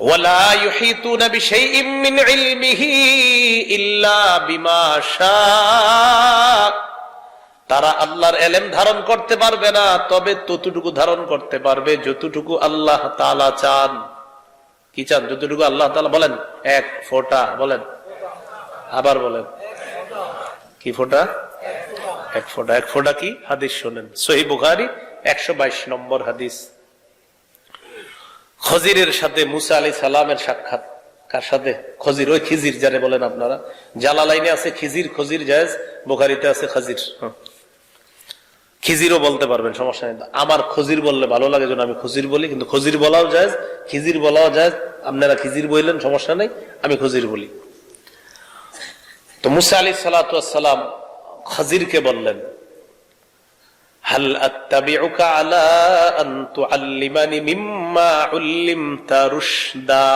ولا يحيطون بشيء من علمه إلا بما شاء তারা আল্লাহর এলেম ধারণ করতে পারবে না তবে ততটুকু ধারণ করতে পারবে যতটুকু আল্লাহ তাআলা চান কি চান যতটুকু আল্লাহ তাআলা বলেন এক ফোঁটা বলেন আবার বলেন কি ফোঁটা এক ফোঁটা এক ফোঁটা কি হাদিস শোনেন সহি বুখারি একশো বাইশ নম্বর হাদিস খজিরের সাথে মুসা আলী সালামের সাক্ষাৎ। কার সাথে? খজির ওই খিজির যারে বলেন আপনারা। জালালাইনে আছে খিজির খজির জায়েজ বোখারিতে আছে খাজির। খিজিরও বলতে পারবেন সমস্যা নেই। আমার খজির বললে ভালো লাগে যেন আমি খজির বলি কিন্তু খজির বলাও যায় খিজির বলাও যায় আপনারা খিজির বললেন সমস্যা নেই আমি খজির বলি। তো মুসা আলী সালাম খাজিরকে বললেন হাল রুশদা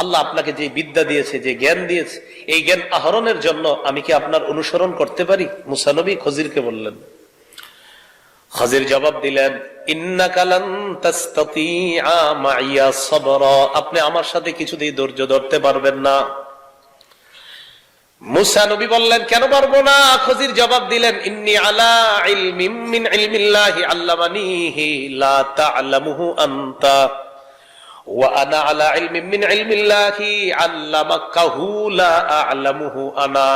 আল্লাহ আপনাকে যে বিদ্যা দিয়েছে, যে জ্ঞান দিয়েছে, এই জ্ঞান আহরণের জন্য আমি কি আপনার অনুসরণ করতে পারি? মুসানবী খজিরকে বললেন। খজির জবাব দিলেন আপনি আমার সাথে কিছুতেই ধৈর্য ধরতে পারবেন না। মুসা নবী বললেন, কেন পারব না? খজির জবাব দিলেন, ইন্নি আলা ইলমিম মিন ইলমিল্লাহি আল্লামানিহি লা আনতা ওয়া আনা আলা ইলমিম মিন ইলমিল্লাহি আল্লামাকাহু লা আ'লামুহু আনা।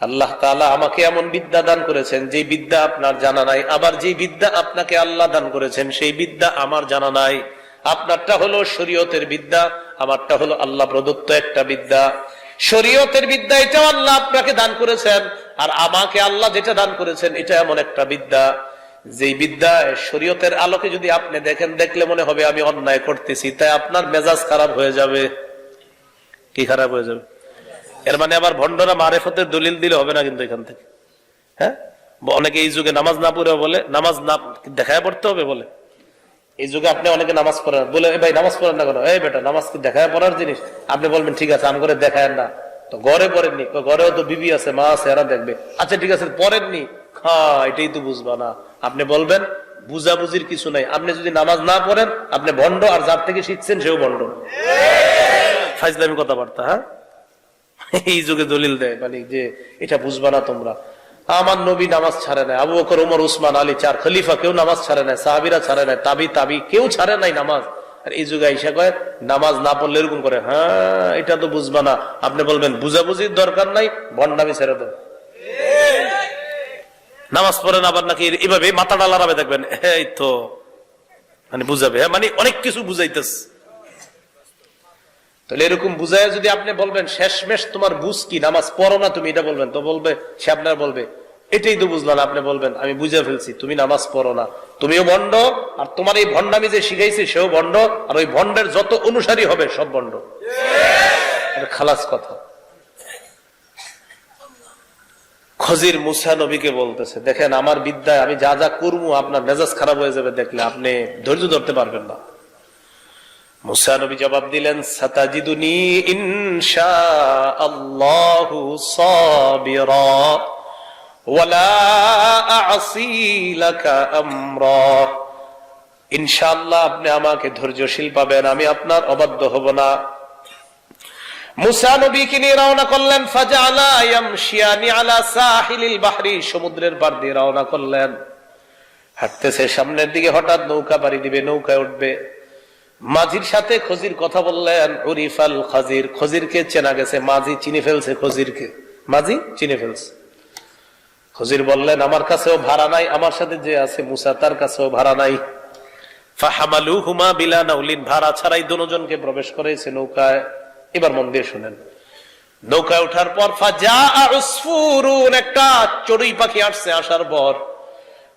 আল্লাহ তাআলা আমাকে এমন বিদ্যা দান করেছেন যে বিদ্যা আপনার জানা নাই। আবার যে বিদ্যা আপনাকে আল্লাহ দান করেছেন, সেই বিদ্যা আমার জানা নাই। আপনারটা হলো শরীয়তের বিদ্যা, আমারটা হলো আল্লাহ প্রদত্ত একটা বিদ্যা। শরীয়তের বিদ্যা, এটাও আল্লাহ আপনাকে দান করেছেন। আর আমাকে আল্লাহ যেটা দান করেছেন, এটা এমন একটা বিদ্যা। যে বিদ্যায় শরীয়তের আলোকে যদি আপনি দেখেন, দেখলে মনে হবে আমি অন্যায় করতেছি, তাই আপনার মেজাজ খারাপ হয়ে যাবে। কি খারাপ হয়ে যাবে? এর মানে আবার ভণ্ডরা মারেফতের দলিল দিলে হবে না কিন্তু এখান থেকে। হ্যাঁ? অনেকে এই যুগে নামাজ না পড়ে বলে, নামাজ না দেখায় পড়তে হবে বলে। এই যুগে আপনি অনেকে নামাজ পড়েন বলে ভাই, নামাজ পড়েন না কেন? এই বেটা, নামাজ কি দেখায় পড়ার জিনিস? আপনি বলবেন, ঠিক আছে, আমি করে দেখায় না। তো ঘরে পড়েননি ঘরেও তো বিবি আছে, মা আছে, এরা দেখবে। আচ্ছা ঠিক আছে, পড়েননি? হ্যাঁ এটাই তো বুঝবা না। আপনি বলবেন, বুঝাবুঝির কিছু নাই। আপনি যদি নামাজ না পড়েন, আপনি ভণ্ড, আর যার থেকে শিখছেন, সেও ভণ্ড। ফাইজলামি কথাবার্তা হ্যাঁ? এই যুগে দলিল দেয় মানে যে, এটা বুঝবা না তোমরা। আমার নবী নামাজ ছাড়ে নাই, আবু বকর, উমর, উসমান, আলী, চার খলিফা কেউ নামাজ ছাড়ে নাই, সাহাবিরা ছাড়ে নাই, তাবি তাবি, কেউ ছাড়ে নাই নামাজ। আর এই যুগে আইসা কয়, নামাজ না পড়লে এরকম করে হ্যাঁ এটা তো বুঝবা না। আপনি বলবেন, বুঝাবুঝির দরকার নাই ভণ্ডামি ছেড়ে দেন। নামাজ পড়েন আবার নাকি এভাবে মাথা ডালারাবে দেখবেন, এই তো মানে বুঝাবে। হ্যাঁ মানে অনেক কিছু বুঝাইতেছে। তাহলে এরকম বুঝায় যদি আপনি বলবেন, শেষমেশ তোমার বুঝ কি? নামাজ পড়ো না তুমি? এটা বলবেন। তো বলবে, সে আপনার বলবে, এটাই তো বুঝলাম, আপনি বলবেন, আমি বুঝে ফেলছি, তুমি নামাজ পড়ো না। তুমিও ভণ্ড, আর তোমার এই ভণ্ডামি যে শিখাইছি, সেও ভণ্ড, আর ওই ভণ্ডের যত অনুসারী হবে, সব ভণ্ড। খালাস কথা। খজির মুসা নবীকে বলতেছে, দেখেন, আমার বিদ্যায় আমি যা যা করব, আপনার মেজাজ খারাপ হয়ে যাবে দেখলে, আপনি ধৈর্য ধরতে পারবেন না। মুসা নবী জবাব দিলেন, সাতাজিদুনি ইনশা আল্লাহু সাবিরা, ওয়ালা আ'সি লাকা আমরা। ইনশাআল্লাহ আপনি আমাকে ধৈর্যশীল পাবেন, আমি আপনার অবাধ্য হব না। মুসা নবীকে নিয়ে রওনা করলেন ফাজালা ইয়ামশিয়ানি আলা সাহিলিল বাহরি, সমুদ্রের পার দিয়ে রওনা করলেন। হাঁটতেছে, সামনের দিকে হঠাৎ নৌকা পাড়ি দিবে, নৌকায় উঠবে। মাঝির সাথে খজির কথা বললেন, উরিফাল খাজির, খজিরকে চেনা গেছে, মাঝি চিনে ফেলছে খজিরকে। মাঝি চিনে ফেলছে। খজির বললেন, আমার কাছেও ভাড়া নাই, আমার সাথে যে আছে মুসা, তার কাছেও ভাড়া নাই। ফাহামালু হুমা বিলা নাউলিন, ভাড়া ছাড়াই দুজনকে প্রবেশ করেছে নৌকায়। এবার মন দিয়ে শুনেন। নৌকায় ওঠার পর ফাজা একটা চড়ুই পাখি আসছে আসার পর।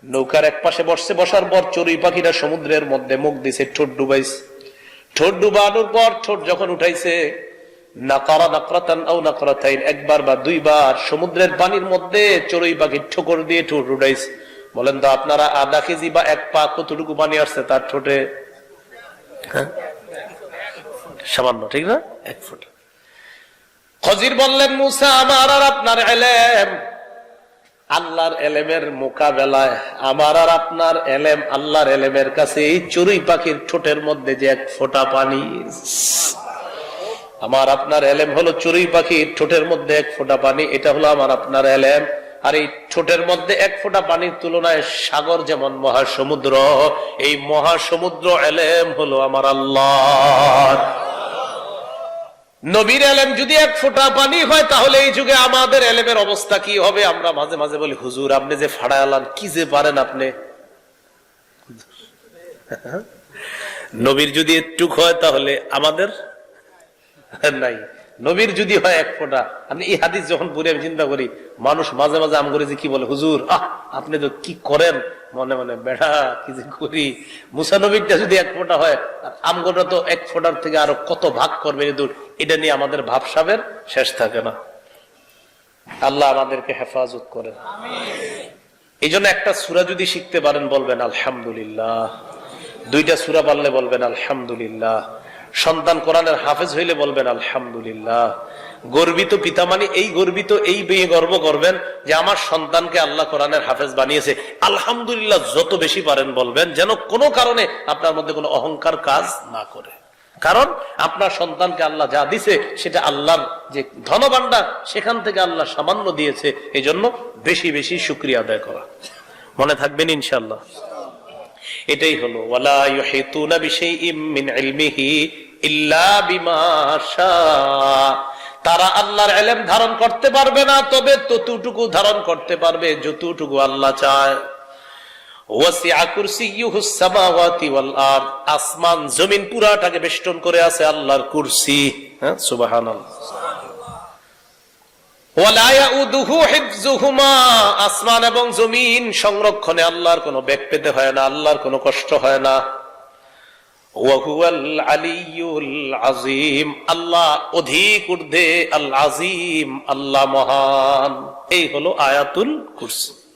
নৌকার এক পাশে বসছে, বসার পর চড়ুই পাখিটা সমুদ্রের মধ্যে মুখ দিছে, ঠোঁট ডুবাইছে। ঠোঁট ডুবানোর পর ঠোঁট যখন উঠাইছে, নাকারা নাকরাতান আও নাকরাতাইন, একবার বা দুইবার সমুদ্রের পানির মধ্যে চড়ুই পাখি ঠোকর দিয়ে ঠোঁট উঠাইছে। বলেন তো, আপনারা আধা কেজি বা এক পা কতটুকু পানি আসছে তার ঠোঁটে? হ্যাঁ? সামান্য, ঠিক না? এক ফুট। খজির বললেন, মুসা, আমার আর আপনার এলেম। আল্লাহর এলেমের মোকাবেলায় আমার আর আপনার এলেম আল্লাহর এলেমের কাছে এই চড়ুই পাখির ঠোঁটের মধ্যে যে এক ফোঁটা পানি। আমার আপনার এলেম হলো চড়ুই পাখির ঠোঁটের মধ্যে এক ফোঁটা পানি, এটা হলো আমার আপনার এলেম। আর এই ঠোঁটের মধ্যে এক ফোঁটা পানির তুলনায় সাগর যেমন মহাসমুদ্র, এই মহাসমুদ্র এলেম হলো আমার আল্লাহ নবীর এলেম যদি এক ফোঁটা পানি হয়, তাহলে এই যুগে আমাদের এলেমের অবস্থা কি হবে? আমরা মাঝে মাঝে বলি, হুজুর, আপনি যে ফাড়া আলান, কি যে পারেন আপনি? নবীর যদি একটু হয়, তাহলে আমাদের নাই। নবীর যদি হয় এক ফোঁটা আমি এই হাদিস যখন পড়ি আমি চিন্তা করি মানুষ মাঝে মাঝে আম করে যে কি বলে? হুজুর আহ আপনি তো কি করেন? মনে মনে বেড়া কি যে করি? মুসা নবীরটা যদি এক ফোঁটা হয় আর আমগোটা তো এক ফোঁটার থেকে আরও কত ভাগ করবে দূর? এটা নিয়ে আমাদের ভাবসাবের শেষ থাকে না। আল্লাহ আমাদেরকে হেফাজত করেন। এই জন্য একটা সুরা যদি শিখতে পারেন বলবেন আলহামদুলিল্লাহ। দুইটা সুরা পারলে বলবেন আলহামদুলিল্লাহ। সন্তান কোরআনের হাফেজ হইলে বলবেন, আলহামদুলিল্লাহ। গর্বিত পিতা মানে এই গর্বিত, এই বেয়ে গর্ব করবেন যে আমার সন্তানকে আল্লাহ কোরআনের হাফেজ বানিয়েছে। আলহামদুলিল্লাহ, যত বেশি পারেন বলবেন যেন কোনো কারণে আপনার মধ্যে কোনো অহংকার কাজ না করে। কারণ আপনার সন্তানকে আল্লাহ যা দিছে, সেটা আল্লাহর যে ধনভাণ্ডার, সেখান থেকে আল্লাহ সামান্য দিয়েছে। এই জন্য বেশি বেশি শুক্রিয়া আদায় করা। মনে থাকবেন ইনশাল্লাহ এটাই হলো, ওয়ালা ইউহিতুনা ইলমিহি ইল্লা বিমা শাআ। তারা আল্লাহর ইলম ধারণ করতে পারবে না, তবে ততটুকু ধারণ করতে পারবে, যতটুকু আল্লাহ চায়। আসমান, জমিন পুরাটাকে বেষ্টন করে আছে আল্লাহর কুরসি। হ্যাঁ হিফযুহুমা আসমান এবং জমিন সংরক্ষণে আল্লাহর কোনো বেগ পেতে হয় না, আল্লাহর কোনো কষ্ট হয় না। আজিম, আল্লাহ অধিক ঊর্ধ্বে আজিম, আল্লাহ মহান। এই হলো আয়াতুল কুরসি।